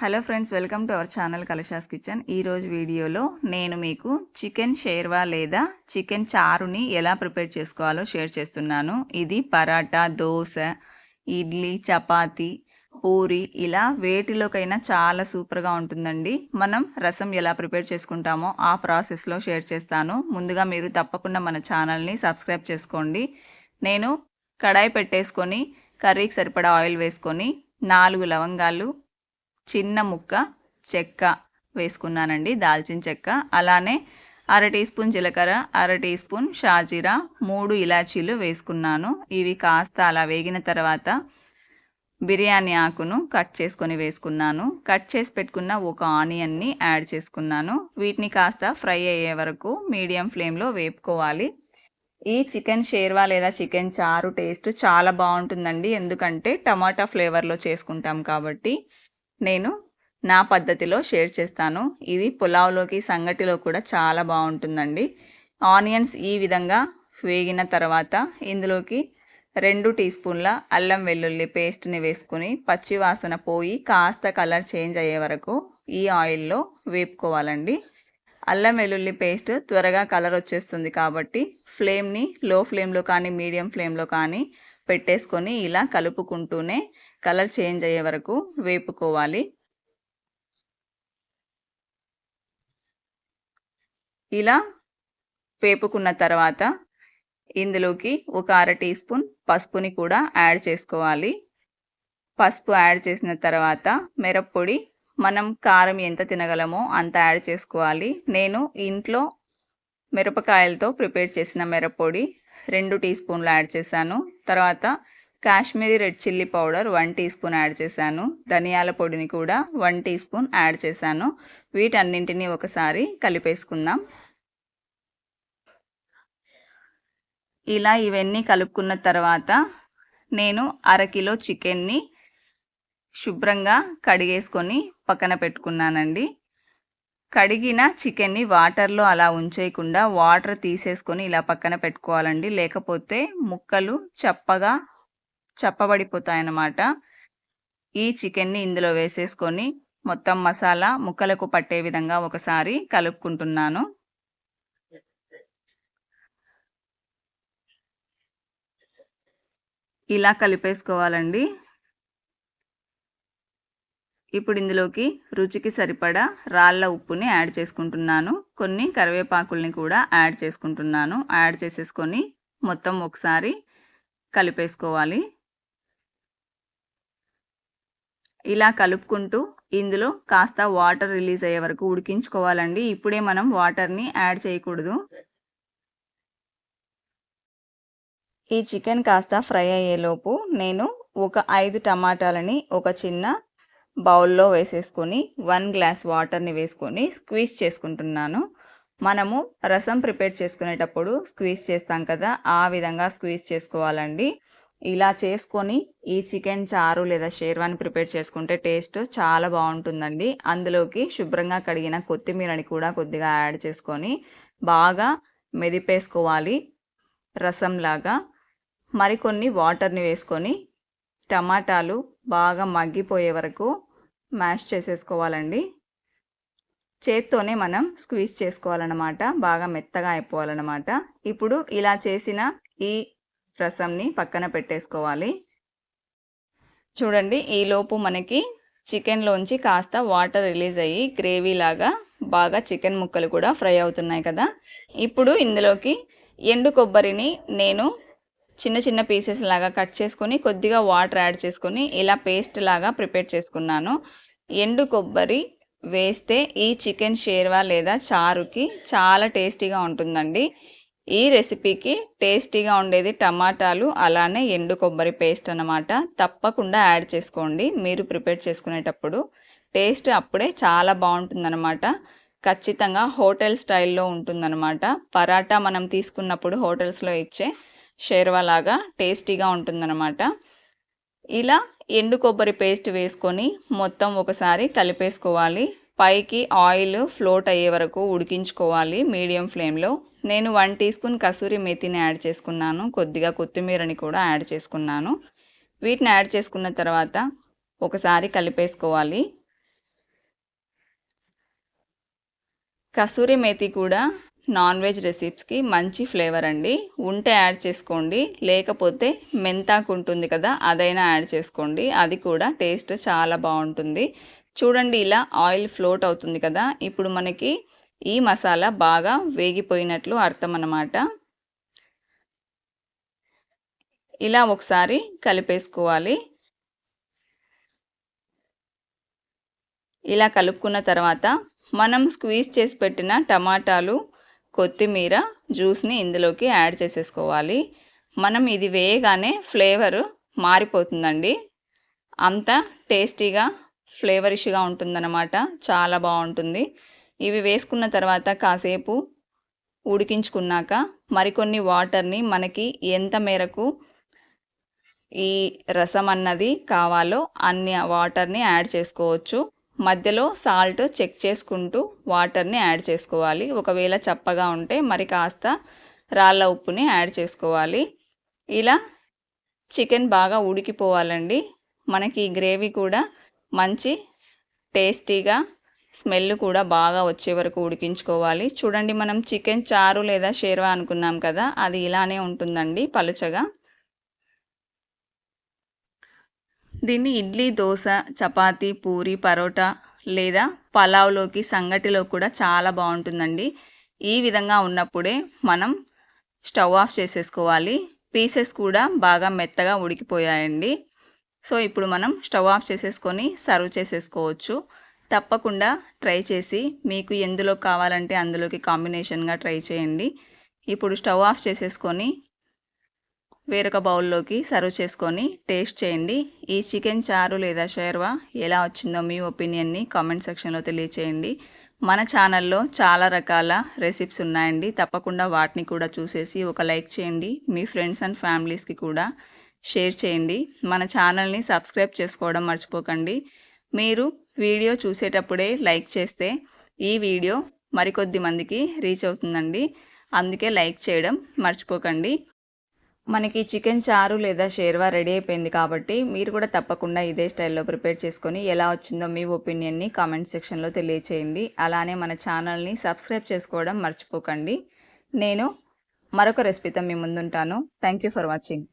Hello friends welcome to our channel Kalasha's kitchen. ఈరోజు వీడియోలో నేను మీకు చికెన్ షేర్వా లేదా చికెన్ చారుని ఎలా ప్రిపేర్ చేసుకోవాలో షేర్ చేస్తున్నాను. ఇది పరాటా దోశ ఇడ్లీ చపాతి పూరి ఇలా వేటిలోకైనా చాలా సూపర్గా ఉంటుందండి. మనం రసం ఎలా ప్రిపేర్ చేసుకుంటామో ఆ ప్రాసెస్లో షేర్ చేస్తాను. ముందుగా మీరు తప్పకుండా మన ఛానల్ని సబ్స్క్రైబ్ చేసుకోండి. నేను కడాయి పెట్టేసుకొని కర్రీకి సరిపడా ఆయిల్ వేసుకొని నాలుగు లవంగాలు చిన్న ముక్క చెక్క వేసుకున్నానండి దాల్చిన చెక్క. అలానే అర టీ స్పూన్ జీలకర్ర అర టీ స్పూన్ షాజీరా మూడు ఇలాచీలు వేసుకున్నాను. ఇవి కాస్త అలా వేగిన తర్వాత బిర్యానీ ఆకును కట్ చేసుకొని వేసుకున్నాను. కట్ చేసి పెట్టుకున్న ఒక ఆనియన్ని యాడ్ చేసుకున్నాను. వీటిని కాస్త ఫ్రై అయ్యే వరకు మీడియం ఫ్లేమ్లో వేపుకోవాలి. ఈ చికెన్ షేర్వా లేదా చికెన్ చారు టేస్ట్ చాలా బాగుంటుందండి. ఎందుకంటే టమాటా ఫ్లేవర్లో చేసుకుంటాం కాబట్టి నేను నా పద్ధతిలో షేర్ చేస్తాను. ఇది పులావ్లోకి సంగటిలో కూడా చాలా బాగుంటుందండి. ఆనియన్స్ ఈ విధంగా వేగిన తర్వాత ఇందులోకి రెండు టీ స్పూన్ల అల్లం వెల్లుల్లి పేస్ట్ని వేసుకుని పచ్చివాసన పోయి కాస్త కలర్ చేంజ్ అయ్యే వరకు ఈ ఆయిల్లో వేపుకోవాలండి. అల్లం వెల్లుల్లి పేస్ట్ త్వరగా కలర్ వచ్చేస్తుంది కాబట్టి ఫ్లేమ్ని లో ఫ్లేమ్లో కానీ మీడియం ఫ్లేమ్లో కానీ పెట్టేసుకొని ఇలా కలుపుకుంటూనే కలర్ చేంజ్ అయ్యే వరకు వేపుకోవాలి. ఇలా వేపుకున్న తర్వాత ఇందులోకి ఒక అర టీ స్పూన్ పసుపుని కూడా యాడ్ చేసుకోవాలి. పసుపు యాడ్ చేసిన తర్వాత మిరప్పొడి మనం కారం ఎంత తినగలమో అంత యాడ్ చేసుకోవాలి. నేను ఇంట్లో మిరపకాయలతో ప్రిపేర్ చేసిన మిరప్పొడి రెండు టీ స్పూన్లు యాడ్ చేశాను. తర్వాత Kashmiri red chilli powder one teaspoon add చేశాను. ధనియాల పొడిని కూడా వన్ టీ స్పూన్ యాడ్ చేశాను. వీటన్నింటినీ ఒకసారి కలిపేసుకుందాం. ఇలా ఇవన్నీ కలుపుకున్న తర్వాత నేను అరకిలో చికెన్ని శుభ్రంగా కడిగేసుకొని పక్కన పెట్టుకున్నానండి. కడిగిన చికెన్ని వాటర్లో అలా ఉంచేయకుండా వాటర్ తీసేసుకొని ఇలా పక్కన పెట్టుకోవాలండి. లేకపోతే ముక్కలు చప్పగా చప్పబడిపోతాయన్నమాట. ఈ చికెన్ని ఇందులో వేసేసుకొని మొత్తం మసాలా ముక్కలకు పట్టే విధంగా ఒకసారి కలుపుకుంటున్నాను. ఇలా కలిపేసుకోవాలండి. ఇప్పుడు ఇందులోకి రుచికి సరిపడా రాళ్ళ ఉప్పుని యాడ్ చేసుకుంటున్నాను. కొన్ని కరివేపాకుల్ని కూడా యాడ్ చేసుకుంటున్నాను. యాడ్ చేసేసుకొని మొత్తం ఒకసారి కలిపేసుకోవాలి. ఇలా కలుపుకుంటూ ఇందులో కాస్త వాటర్ రిలీజ్ అయ్యే వరకు ఉడికించుకోవాలండి. ఇప్పుడే మనం వాటర్ని యాడ్ చేయకూడదు. ఈ చికెన్ కాస్త ఫ్రై అయ్యేలోపు నేను ఒక ఐదు టమాటాలని ఒక చిన్న బౌల్లో వేసేసుకొని వన్ గ్లాస్ వాటర్ని వేసుకొని స్క్వీజ్ చేసుకుంటున్నాను. మనము రసం ప్రిపేర్ చేసుకునేటప్పుడు స్క్వీజ్ చేస్తాం కదా ఆ విధంగా స్క్వీజ్ చేసుకోవాలండి. ఇలా చేసుకొని ఈ చికెన్ చారు లేదా షేర్వాని ప్రిపేర్ చేసుకుంటే టేస్ట్ చాలా బాగుంటుందండి. అందులోకి శుభ్రంగా కడిగిన కొత్తిమీరని కూడా కొద్దిగా యాడ్ చేసుకొని బాగా మెదిపేసుకోవాలి రసంలాగా. మరికొన్ని వాటర్ని వేసుకొని టమాటాలు బాగా మగ్గిపోయే వరకు మ్యాష్ చేసేసుకోవాలండి. చేత్తోనే మనం స్క్వీజ్ చేసుకోవాలన్నమాట బాగా మెత్తగా అయిపోవాలన్నమాట. ఇప్పుడు ఇలా చేసిన ఈ రసంని పక్కన పెట్టేసుకోవాలి. చూడండి ఈలోపు మనకి చికెన్లోంచి కాస్త వాటర్ రిలీజ్ అయ్యి గ్రేవీ లాగా బాగా చికెన్ ముక్కలు కూడా ఫ్రై అవుతున్నాయి కదా. ఇప్పుడు ఇందులోకి ఎండు కొబ్బరిని నేను చిన్న చిన్న పీసెస్ లాగా కట్ చేసుకొని కొద్దిగా వాటర్ యాడ్ చేసుకొని ఇలా పేస్ట్ లాగా ప్రిపేర్ చేసుకున్నాను. ఎండు కొబ్బరి వేస్తే ఈ చికెన్ షేర్వా లేదా చారుకి చాలా టేస్టీగా ఉంటుందండి. ఈ రెసిపీకి టేస్టీగా ఉండేది టమాటాలు అలానే ఎండు కొబ్బరి పేస్ట్ అనమాట తప్పకుండా యాడ్ చేసుకోండి మీరు ప్రిపేర్ చేసుకునేటప్పుడు. టేస్ట్ అప్పుడే చాలా బాగుంటుందన్నమాట. ఖచ్చితంగా హోటల్ స్టైల్లో ఉంటుందన్నమాట. పరాటా మనం తీసుకున్నప్పుడు హోటల్స్లో ఇచ్చే షేర్వా లాగా టేస్టీగా ఉంటుందన్నమాట. ఇలా ఎండు కొబ్బరి పేస్ట్ వేసుకొని మొత్తం ఒకసారి కలిపేసుకోవాలి. పైకి ఆయిల్ ఫ్లోట్ అయ్యే వరకు ఉడికించుకోవాలి మీడియం ఫ్లేమ్లో. నేను వన్ టీ స్పూన్ కసూరి మేతిని యాడ్ చేసుకున్నాను. కొద్దిగా కొత్తిమీరని కూడా యాడ్ చేసుకున్నాను. వీటిని యాడ్ చేసుకున్న తర్వాత ఒకసారి కలిపేసుకోవాలి. కసూరి మేతి కూడా నాన్ వెజ్ రెసిప్స్కి మంచి ఫ్లేవర్ అండి. ఉంటే యాడ్ చేసుకోండి. లేకపోతే మెంతాకు ఉంటుంది కదా అదైనా యాడ్ చేసుకోండి. అది కూడా టేస్ట్ చాలా బాగుంటుంది. చూడండి ఇలా ఆయిల్ ఫ్లోట్ అవుతుంది కదా. ఇప్పుడు మనకి ఈ మసాలా బాగా వేగిపోయినట్లు అర్థం అన్నమాట. ఇలా ఒకసారి కలిపేసుకోవాలి. ఇలా కలుపుకున్న తర్వాత మనం స్క్వీజ్ చేసి పెట్టిన టమాటాలు కొత్తిమీర జ్యూస్ని ఇందులోకి యాడ్ చేసేసుకోవాలి. మనం ఇది వేయగానే ఫ్లేవర్ మారిపోతుందండి. అంత టేస్టీగా ఫ్లేవరిష్గా ఉంటుందన్నమాట. చాలా బాగుంటుంది. ఇవి వేసుకున్న తర్వాత కాసేపు ఉడికించుకున్నాక మరికొన్ని వాటర్ని మనకి ఎంత మేరకు ఈ రసం అన్నది కావాలో అన్ని వాటర్ని యాడ్ చేసుకోవచ్చు. మధ్యలో సాల్ట్ చెక్ చేసుకుంటూ వాటర్ని యాడ్ చేసుకోవాలి. ఒకవేళ చప్పగా ఉంటే మరి కాస్త రాళ్ళ ఉప్పుని యాడ్ చేసుకోవాలి. ఇలా చికెన్ బాగా ఉడికిపోవాలండి. మనకి ఈ గ్రేవీ కూడా మంచి టేస్టీగా స్మెల్ కూడా బాగా వచ్చే వరకు ఉడికించుకోవాలి. చూడండి మనం చికెన్ చారు లేదా షేర్వా అనుకున్నాం కదా అది ఇలానే ఉంటుందండి పలుచగా. దీన్ని ఇడ్లీ దోశ చపాతీ పూరి పరోటా లేదా పలావ్లోకి సంగటిలో కూడా చాలా బాగుంటుందండి. ఈ విధంగా ఉన్నప్పుడే మనం స్టవ్ ఆఫ్ చేసేసుకోవాలి. పీసెస్ కూడా బాగా మెత్తగా ఉడికిపోయాయండి. సో ఇప్పుడు మనం స్టవ్ ఆఫ్ చేసేసుకొని సర్వ్ చేసేసుకోవచ్చు. తప్పకుండా ట్రై చేసి మీకు ఎందులో కావాలంటే అందులోకి కాంబినేషన్గా ట్రై చేయండి. ఇప్పుడు స్టవ్ ఆఫ్ చేసేసుకొని వేరొక బౌల్లోకి సర్వ్ చేసుకొని టేస్ట్ చేయండి. ఈ చికెన్ చారు లేదా షేర్వా ఎలా వచ్చిందో మీ ఒపీనియన్ని కామెంట్ సెక్షన్లో తెలియచేయండి. మన ఛానల్లో చాలా రకాల రెసిప్స్ ఉన్నాయండి. తప్పకుండా వాటిని కూడా చూసేసి ఒక లైక్ చేయండి. మీ ఫ్రెండ్స్ అండ్ ఫ్యామిలీస్కి కూడా షేర్ చేయండి. మన ఛానల్ని సబ్స్క్రైబ్ చేసుకోవడం మర్చిపోకండి. మీరు వీడియో చూసేటప్పుడే లైక్ చేస్తే ఈ వీడియో మరికొద్ది మందికి రీచ్ అవుతుందండి. అందుకే లైక్ చేయడం మర్చిపోకండి. మనకి చికెన్ చారు లేదా షేర్వా రెడీ అయిపోయింది కాబట్టి మీరు కూడా తప్పకుండా ఇదే స్టైల్లో ప్రిపేర్ చేసుకొని ఎలా వచ్చిందో మీ ఒపీనియన్ని కామెంట్ సెక్షన్లో తెలియచేయండి. అలానే మన ఛానల్ని సబ్స్క్రైబ్ చేసుకోవడం మర్చిపోకండి. నేను మరొక రెసిపీతో మీ ముందుంటాను. Thank you for watching.